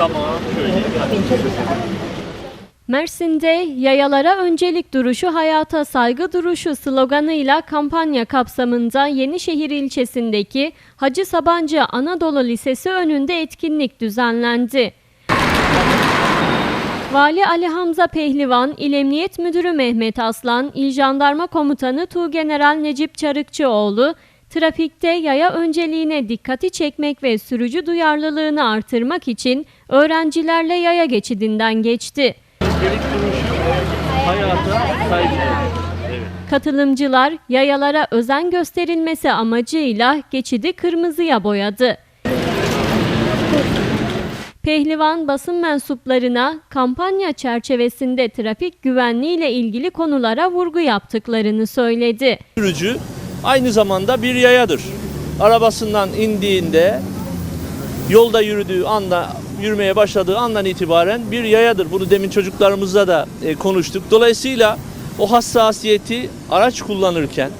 Tamam. Şöyle. Mersin'de yayalara öncelik duruşu hayata saygı duruşu sloganıyla kampanya kapsamında Yenişehir ilçesindeki Hacı Sabancı Anadolu Lisesi önünde etkinlik düzenlendi. Vali Ali Hamza Pehlivan, İl Emniyet Müdürü Mehmet Aslan, İl Jandarma Komutanı Tuğgeneral Necip Çarıkçıoğlu, trafikte yaya önceliğine dikkati çekmek ve sürücü duyarlılığını artırmak için öğrencilerle yaya geçidinden geçti. Katılımcılar yayalara özen gösterilmesi amacıyla geçidi kırmızıya boyadı. Pehlivan basın mensuplarına kampanya çerçevesinde trafik güvenliği ile ilgili konulara vurgu yaptıklarını söyledi. Sürücü aynı zamanda bir yayadır. Arabasından indiğinde yolda yürüdüğü anda yürümeye başladığı andan itibaren bir yayadır. Bunu demin çocuklarımızla da e, konuştuk. Dolayısıyla o hassasiyeti araç kullanırken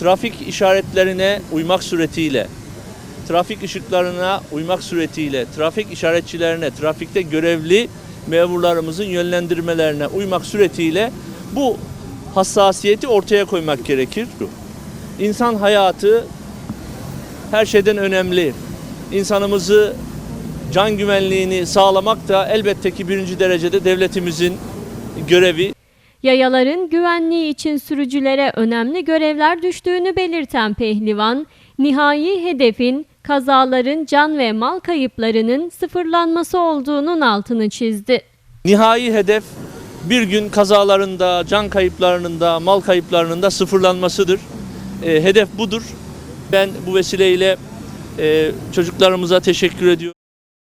trafik işaretlerine uymak suretiyle trafik ışıklarına uymak suretiyle, trafik işaretçilerine, trafikte görevli memurlarımızın yönlendirmelerine uymak suretiyle bu hassasiyeti ortaya koymak gerekir. İnsan hayatı her şeyden önemli. İnsanımızı can güvenliğini sağlamak da elbette ki birinci derecede devletimizin görevi. Yayaların güvenliği için sürücülere önemli görevler düştüğünü belirten Pehlivan, nihai hedefin kazaların can ve mal kayıplarının sıfırlanması olduğunun altını çizdi. Nihai hedef bir gün kazalarında, can kayıplarının da, mal kayıplarının da sıfırlanmasıdır. E, hedef budur. Ben bu vesileyle e, çocuklarımıza teşekkür ediyorum.